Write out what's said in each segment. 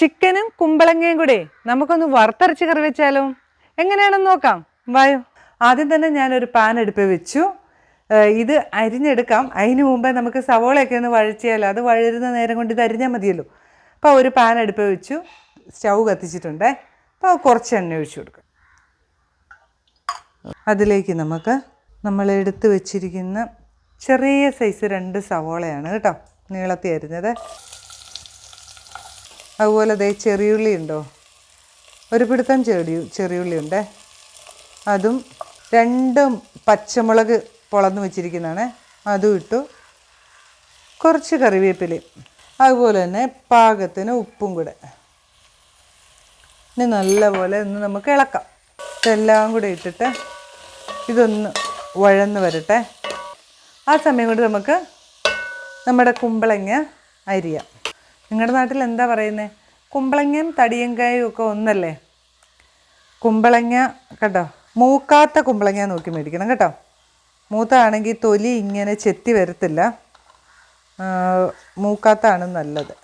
ചിക്കനും കുമ്പളങ്ങയും കൂടെ നമുക്കൊന്ന് വറുത്തരച്ച് കറി വെച്ചാലോ? എങ്ങനെയാണെന്ന് നോക്കാം. വായോ. ആദ്യം തന്നെ ഞാനൊരു പാൻ എടുപ്പ് വെച്ചു. ഇത് അരിഞ്ഞെടുക്കാം. അതിന് മുമ്പേ നമുക്ക് സവോളയൊക്കെ ഒന്ന് വഴച്ചിയാലോ അത് വഴരുന്ന നേരം കൊണ്ട് ഇത് അരിഞ്ഞാൽ മതിയല്ലോ. അപ്പോൾ ഒരു പാൻ അടുപ്പ് വെച്ചു. സ്റ്റൗ കത്തിച്ചിട്ടുണ്ടേ. അപ്പോൾ കുറച്ച് എണ്ണ ഒഴിച്ചു കൊടുക്കാം. അതിലേക്ക് നമുക്ക് നമ്മൾ എടുത്ത് വെച്ചിരിക്കുന്ന ചെറിയ സൈസ് രണ്ട് സവോളയാണ് കേട്ടോ. നീളത്തി അരിഞ്ഞത്. അതുപോലെ ദേ ചെറിയുള്ളി ഉണ്ടോ? ഒരു പിടുത്തം ചെടി ചെറിയുള്ളി ഉണ്ടേ. അതും രണ്ടും പച്ചമുളക് പൊളന്ന് വെച്ചിരിക്കുന്നതാണ്. അതും ഇട്ടു. കുറച്ച് കറിവേപ്പിലയും അതുപോലെ തന്നെ പാകത്തിന് ഉപ്പും കൂടെ. ഇനി നല്ലപോലെ ഒന്ന് നമുക്ക് ഇളക്കാം. ഇതെല്ലാം കൂടെ ഇട്ടിട്ട് ഇതൊന്ന് വഴന്ന് വരട്ടെ. ആ സമയം കൊണ്ട് നമുക്ക് നമ്മുടെ കുമ്പളങ്ങ അരിയാം. നിങ്ങളുടെ നാട്ടിൽ എന്താ പറയുന്നത് കുമ്പളങ്ങയും തടിയങ്കായും ഒക്കെ ഒന്നല്ലേ? കുമ്പളങ്ങ കേട്ടോ മൂക്കാത്ത കുമ്പളങ്ങ നോക്കി മേടിക്കണം കേട്ടോ. മൂത്താണെങ്കിൽ തൊലി ഇങ്ങനെ ചെത്തി വരത്തില്ല. മൂക്കാത്താണ് നല്ലത്.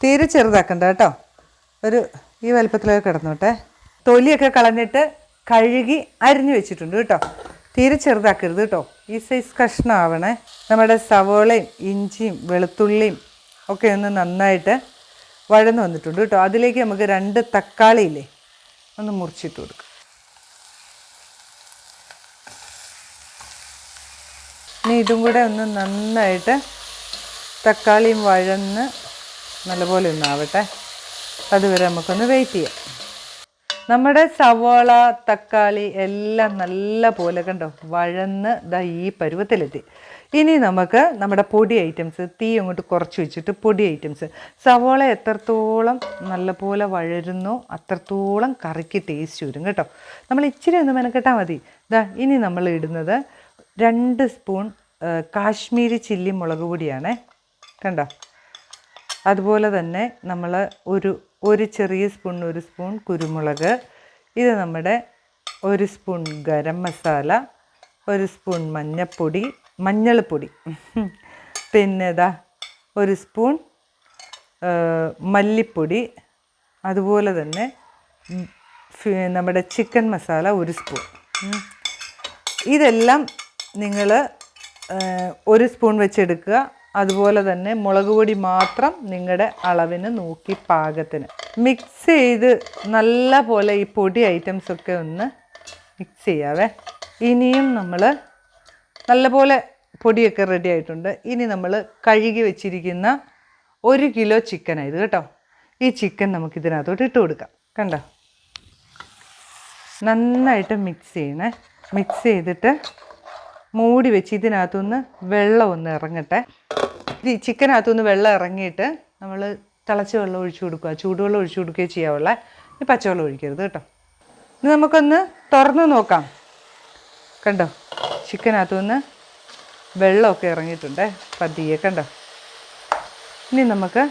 തീരെ ചെറുതാക്കണ്ട കേട്ടോ. ഒരു ഈ വലുപ്പത്തിലൊക്കെ കിടന്നോട്ടെ. തൊലിയൊക്കെ കളഞ്ഞിട്ട് കഴുകി അരിഞ്ഞു വെച്ചിട്ടുണ്ട് കേട്ടോ. തീരെ ചെറുതാക്കരുത് കേട്ടോ. ഈ സൈസ് കഷ്ണമാവണേ. നമ്മുടെ സവോളയും ഇഞ്ചിയും വെളുത്തുള്ളിയും ഒക്കെ ഒന്ന് നന്നായിട്ട് വഴന്ന് വന്നിട്ടുണ്ട് കേട്ടോ. അതിലേക്ക് നമുക്ക് രണ്ട് തക്കാളിയില്ലേ ഒന്ന് മുറിച്ചിട്ട് കൊടുക്കാം. ഇനി ഇതും കൂടെ ഒന്ന് നന്നായിട്ട് തക്കാളിയും വഴന്ന് നല്ലപോലെ ഒന്നാവട്ടെ അതുവരെ നമുക്കൊന്ന് വെയിറ്റ് ചെയ്യാം. നമ്മുടെ സവോള തക്കാളി എല്ലാം നല്ല പോലെ കണ്ടോ വഴന്ന് ദാ ഈ പരുവത്തിലെത്തി. ഇനി നമുക്ക് നമ്മുടെ പൊടി ഐറ്റംസ് തീ അങ്ങോട്ട് കുറച്ച് വെച്ചിട്ട് പൊടി ഐറ്റംസ്. സവോള എത്രത്തോളം നല്ലപോലെ വഴരുന്നോ അത്രത്തോളം കറിക്ക് ടേസ്റ്റ് വരും കേട്ടോ. നമ്മൾ ഇച്ചിരി ഒന്ന് മെനക്കെട്ടാൽ മതി. ദാ ഇനി നമ്മൾ ഇടുന്നത് രണ്ട് സ്പൂൺ കാശ്മീരി ചില്ലി മുളക് പൊടിയാണേ. കണ്ടോ? അതുപോലെ തന്നെ നമ്മൾ ഒരു ഒരു ചെറിയ സ്പൂൺ ഒരു സ്പൂൺ കുരുമുളക് ഇത് നമ്മുടെ ഒരു സ്പൂൺ ഗരം മസാല ഒരു സ്പൂൺ മഞ്ഞൾപ്പൊടി മഞ്ഞൾപ്പൊടി. പിന്നെ ഇതാ ഒരു സ്പൂൺ മല്ലിപ്പൊടി അതുപോലെ തന്നെ നമ്മുടെ ചിക്കൻ മസാല ഒരു സ്പൂൺ. ഇതെല്ലാം നിങ്ങൾ ഒരു സ്പൂൺ വെച്ചെടുക്കുക. അതുപോലെ തന്നെ മുളക് പൊടി മാത്രം നിങ്ങളുടെ അളവിന് നോക്കി പാകത്തിന്. മിക്സ് ചെയ്ത് നല്ല പോലെ ഈ പൊടി ഐറ്റംസ് ഒക്കെ ഒന്ന് മിക്സ് ചെയ്യാവേ. ഇനിയും നമ്മൾ നല്ലപോലെ പൊടിയൊക്കെ റെഡി ആയിട്ടുണ്ട്. ഇനി നമ്മൾ കഴുകി വെച്ചിരിക്കുന്ന ഒരു കിലോ ചിക്കനായത് കേട്ടോ. ഈ ചിക്കൻ നമുക്ക് ഇതിനകത്തോട്ട് ഇട്ട് കൊടുക്കാം. കണ്ടോ? നന്നായിട്ട് മിക്സ് ചെയ്യണേ. മിക്സ് ചെയ്തിട്ട് മൂടി വെച്ച് ഇതിനകത്തുനിന്ന് വെള്ളം ഒന്ന് ഇറങ്ങട്ടെ. ഈ ചിക്കനകത്തുനിന്ന് വെള്ളം ഇറങ്ങിയിട്ട് നമ്മൾ തിളച്ച വെള്ളം ഒഴിച്ചു കൊടുക്കുക. ചൂടുവെള്ളം ഒഴിച്ചു കൊടുക്കുകയോ ചെയ്യാവുള്ള. ഈ പച്ചവെള്ളം ഒഴിക്കരുത് കേട്ടോ. ഇനി നമുക്കൊന്ന് തുറന്ന് നോക്കാം. കണ്ടോ? ചിക്കനകത്തുനിന്ന് വെള്ളമൊക്കെ ഇറങ്ങിയിട്ടുണ്ട്. പതിയെ കണ്ടോ? ഇനി നമുക്ക്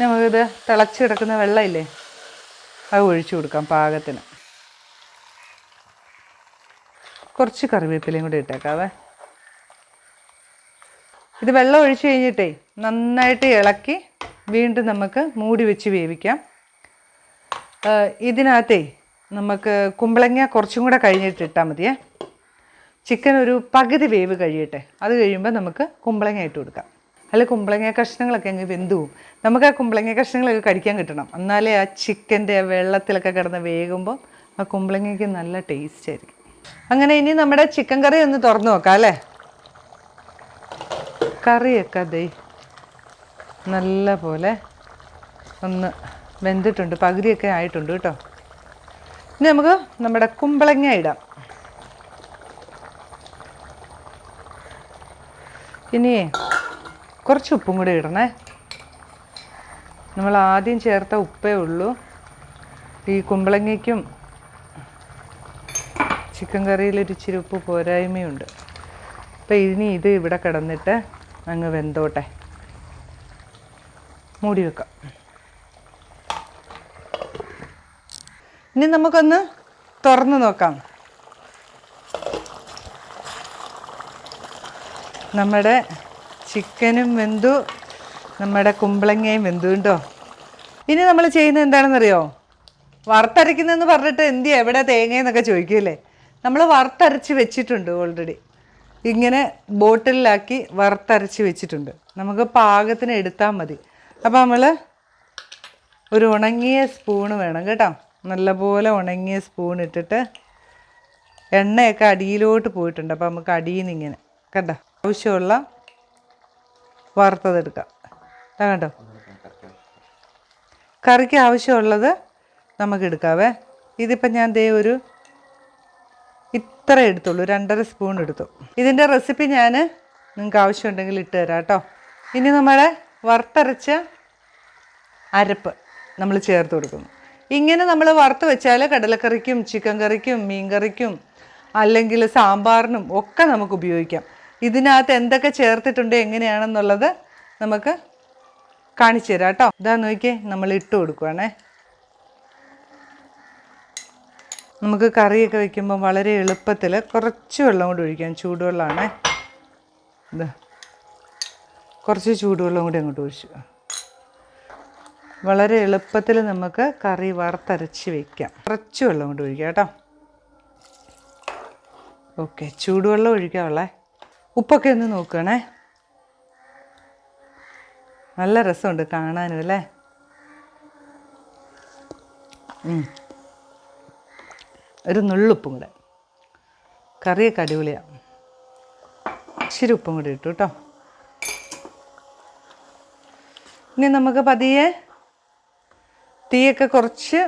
നമുക്കിത് തിളച്ച് കിടക്കുന്ന വെള്ളമില്ലേ? അത് ഒഴിച്ചു കൊടുക്കാം പാകത്തിന്. കുറച്ച് കറിവേപ്പിലയും കൂടി ഇട്ടേക്കാവേ. ഇത് വെള്ളം ഒഴിച്ചു കഴിഞ്ഞിട്ടേ നന്നായിട്ട് ഇളക്കി വീണ്ടും നമുക്ക് മൂടി വെച്ച് വേവിക്കാം. ഇതിനകത്തേ നമുക്ക് കുമ്പളങ്ങ കുറച്ചും കൂടെ കഴിഞ്ഞിട്ട് ഇട്ടാൽ മതിയേ. ചിക്കൻ ഒരു പകുതി വേവ് കഴിയട്ടെ. അത് കഴിയുമ്പോൾ നമുക്ക് കുമ്പളങ്ങ ഇട്ട് കൊടുക്കാം. അല്ല കുമ്പളങ്ങ കഷ്ണങ്ങളൊക്കെ അങ്ങ് വെന്തു പോവും. നമുക്ക് ആ കുമ്പളങ്ങ കഷ്ണങ്ങളൊക്കെ കടിക്കാൻ കിട്ടണം. എന്നാലേ ആ ചിക്കന്റെ വെള്ളത്തിലൊക്കെ കിടന്ന് വേകുമ്പോൾ ആ കുമ്പളങ്ങയ്ക്ക് നല്ല ടേസ്റ്റ് ആയിരിക്കും. അങ്ങനെ ഇനി നമ്മുടെ ചിക്കൻ കറി ഒന്ന് തുറന്നു നോക്കാം അല്ലേ? കറിയൊക്കെ അതേ നല്ല പോലെ ഒന്ന് വെന്തിട്ടുണ്ട്. പകുതിയൊക്കെ ആയിട്ടുണ്ട് കേട്ടോ. ഇനി നമുക്ക് നമ്മുടെ കുമ്പളങ്ങ ഇടാം. ഇനി കുറച്ച് ഉപ്പും കൂടി ഇടണേ. നമ്മൾ ആദ്യം ചേർത്ത ഉപ്പേ ഉള്ളൂ. ഈ കുമ്പളങ്ങയ്ക്കും ചിക്കൻ കറിയിൽ ഒരു ഉപ്പ് പോരായ്മയുണ്ട്. അപ്പം ഇനി ഇത് ഇവിടെ കിടന്നിട്ട് അങ്ങ് വെന്തോട്ടെ. മൂടി വെക്കാം. ഇനി നമുക്കൊന്ന് തുറന്ന് നോക്കാം. നമ്മുടെ ചിക്കനും വെന്തു നമ്മുടെ കുമ്പളങ്ങയും വെന്തു കേട്ടോ ഇനി നമ്മൾ ചെയ്യുന്നത് എന്താണെന്നറിയോ? വറുത്തരയ്ക്കുന്നതെന്ന് പറഞ്ഞിട്ട് എന്തിയാ എവിടെ തേങ്ങയെന്നൊക്കെ ചോദിക്കൂലേ നമ്മൾ വറുത്തരച്ച് വെച്ചിട്ടുണ്ട് ഓൾറെഡി ഇങ്ങനെ ബോട്ടിലാക്കി വറുത്തരച്ച് വെച്ചിട്ടുണ്ട്. നമുക്ക് പാകത്തിന് എടുത്താൽ മതി. അപ്പോൾ നമ്മൾ ഒരു ഉണങ്ങിയ സ്പൂണ് വേണം കേട്ടോ. നല്ലപോലെ ഉണങ്ങിയ സ്പൂൺ ഇട്ടിട്ട് എണ്ണയൊക്കെ അടിയിലോട്ട് പോയിട്ടുണ്ട്. അപ്പോൾ നമുക്ക് അടിയിൽ നിന്ന് ഇങ്ങനെ കണ്ടോ? ആവശ്യമുള്ള വറുത്തതെടുക്കാം കണ്ടോ? കറിക്ക് ആവശ്യമുള്ളത് നമുക്ക് എടുക്കാവേ. ഇതിപ്പോൾ ഞാൻ ദേ ഒരു ഇത്ര എടുത്തുള്ളൂ രണ്ടര സ്പൂൺ എടുത്തു. ഇതിന്റെ റെസിപ്പി ഞാൻ നിങ്ങൾക്ക് ആവശ്യമുണ്ടെങ്കിൽ ഇട്ട് തരാം കേട്ടോ. ഇനി നമ്മുടെ വറുത്തരച്ച അരപ്പ് നമ്മൾ ചേർത്ത് കൊടുക്കുന്നു. ഇങ്ങനെ നമ്മൾ വറുത്ത് വെച്ചാൽ കടലക്കറിക്കും ചിക്കൻ കറിക്കും മീൻ കറിക്കും അല്ലെങ്കിൽ സാമ്പാറിനും ഒക്കെ നമുക്ക് ഉപയോഗിക്കാം. ഇതിനകത്ത് എന്തൊക്കെ ചേർത്തിട്ടുണ്ട് എങ്ങനെയാണെന്നുള്ളത് നമുക്ക് കാണിച്ചു തരാം കേട്ടോ. ഇതാ നോക്കിയേ നമ്മൾ ഇട്ട് കൊടുക്കുവാണേ. നമുക്ക് കറിയൊക്കെ വെക്കുമ്പോൾ വളരെ എളുപ്പത്തിൽ കുറച്ച് വെള്ളം കൂടി ഒഴിക്കാം. ചൂടുവെള്ളമാണേ ഇത് കുറച്ച് ചൂടുവെള്ളം കൂടി അങ്ങോട്ട് ഒഴിച്ചു. വളരെ എളുപ്പത്തിൽ നമുക്ക് കറി വറുത്തരച്ച് വെക്കാം. കുറച്ച് വെള്ളം കൊണ്ട് ഒഴിക്കാം കേട്ടോ. ഓക്കെ ചൂടുവെള്ളം ഒഴിക്കാവുള്ളേ ഉപ്പൊക്കെ ഒന്ന് നോക്കണേ നല്ല രസമുണ്ട് കാണാനും അല്ലേ. ഒരു നുള്ളുപ്പും കൂടെ. കറിയൊക്കെ അടിപൊളിയാണ് ഇച്ചിരി ഉപ്പും കൂടി ഇട്ടു കേട്ടോ ഇനി നമുക്ക് പതിയെ തീയൊക്കെ കുറച്ച്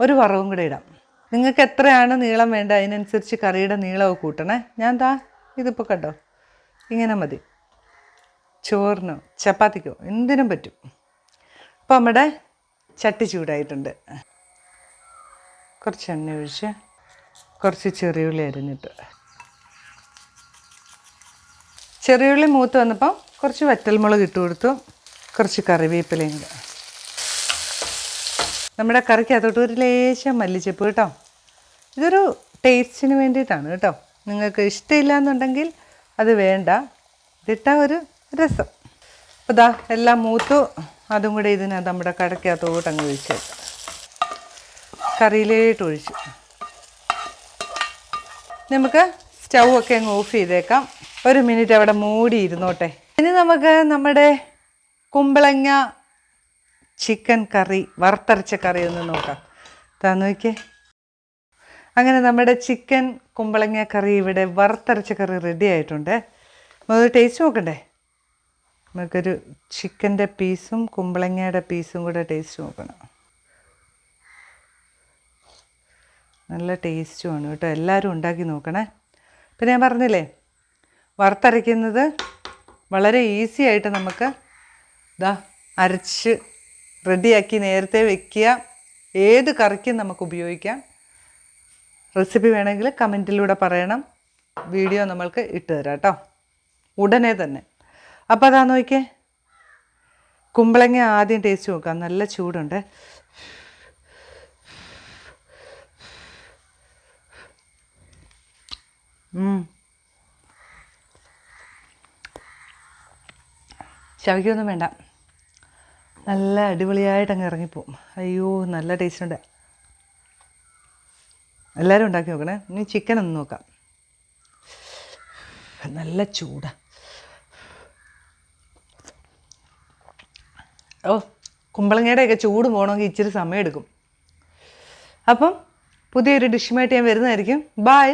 ഒരു വറവും കൂടെ ഇടാം. നിങ്ങൾക്ക് എത്രയാണ് നീളം വേണ്ട? അതിനനുസരിച്ച് കറിയുടെ നീളമൊക്കെ കൂട്ടണേ. ഞാൻ താ ഇതിപ്പോൾ കണ്ടോ? ഇങ്ങനെ മതി. ചോറിനോ ചപ്പാത്തിക്കോ എന്തിനും പറ്റും. അപ്പോൾ നമ്മുടെ ചട്ടി ചൂടായിട്ടുണ്ട്. കുറച്ച് എണ്ണ ഒഴിച്ച് കുറച്ച് ചെറിയുള്ളി അരിഞ്ഞിട്ട്. ചെറിയുള്ളി മൂത്ത് വന്നപ്പം കുറച്ച് വറ്റൽമുളക് ഇട്ട് കൊടുത്തു. കുറച്ച് കറിവേപ്പിലയും നമ്മുടെ കറിക്ക് അതോട്ട് ഒരു ലേശം മല്ലിച്ചപ്പ് കേട്ടോ. ഇതൊരു ടേസ്റ്റിന് വേണ്ടിയിട്ടാണ് കേട്ടോ. നിങ്ങൾക്ക് ഇഷ്ടമില്ല എന്നുണ്ടെങ്കിൽ അത് വേണ്ട. ഇതിട്ട ഒരു രസം. അപ്പോൾ ദാ എല്ലാം മൂത്തു. അതും കൂടെ ഇതിനകത്ത് നമ്മുടെ കടക്കകത്തോട്ട് അങ്ങ് ഒഴിച്ചേക്കാം കറിയിലേട്ട് ഒഴിച്ചു നമുക്ക് സ്റ്റൗ ഒക്കെ അങ്ങ് ഓഫ് ചെയ്തേക്കാം. ഒരു മിനിറ്റ് അവിടെ മൂടി ഇരുന്നോട്ടെ. ഇനി നമുക്ക് നമ്മുടെ കുമ്പളങ്ങ ചിക്കൻ കറി വറുത്തരച്ച കറി ഒന്ന് നോക്കാം. താ നോക്കിയേ. അങ്ങനെ നമ്മുടെ ചിക്കൻ കുമ്പളങ്ങ കറി ഇവിടെ വറുത്തരച്ച കറി റെഡി ആയിട്ടുണ്ട്. നമുക്ക് ടേസ്റ്റ് നോക്കണ്ടേ? നമുക്കൊരു ചിക്കന്റെ പീസും കുമ്പളങ്ങയുടെ പീസും കൂടെ ടേസ്റ്റ് നോക്കണം. നല്ല ടേസ്റ്റുമാണ് കേട്ടോ. എല്ലാവരും ഉണ്ടാക്കി നോക്കണേ. പിന്നെ ഞാൻ പറഞ്ഞില്ലേ വറുത്തരയ്ക്കുന്നത് വളരെ ഈസി ആയിട്ട് നമുക്ക് ഇതാ അരച്ച് റെഡിയാക്കി നേരത്തെ വെക്കുക. ഏത് കറിക്കും നമുക്ക് ഉപയോഗിക്കാം. റെസിപ്പി വേണമെങ്കിൽ കമന്റിലൂടെ പറയണം. വീഡിയോ നമ്മൾക്ക് ഇട്ട് തരാം കേട്ടോ. ഉടനെ തന്നെ. അപ്പോൾ അതാ നോക്കിയേ കുമ്പളങ്ങ ആദ്യം ടേസ്റ്റ് നോക്കാം. നല്ല ചൂടുണ്ട്. ചവയ്ക്കൊന്നും വേണ്ട. നല്ല അടിപൊളിയായിട്ട് അങ്ങ് ഇറങ്ങിപ്പോവും. അയ്യോ നല്ല ടേസ്റ്റ് ഉണ്ട് എല്ലാവരും ഉണ്ടാക്കി നോക്കണേ. ഇനി ചിക്കൻ ഒന്ന് നോക്കാം. നല്ല ചൂടാ. ഓ കുമ്പളങ്ങയുടെയൊക്കെ ചൂട് പോകണമെങ്കിൽ ഇച്ചിരി സമയമെടുക്കും. അപ്പം പുതിയൊരു ഡിഷുമായിട്ട് ഞാൻ വരുന്നതായിരിക്കും. ബായ്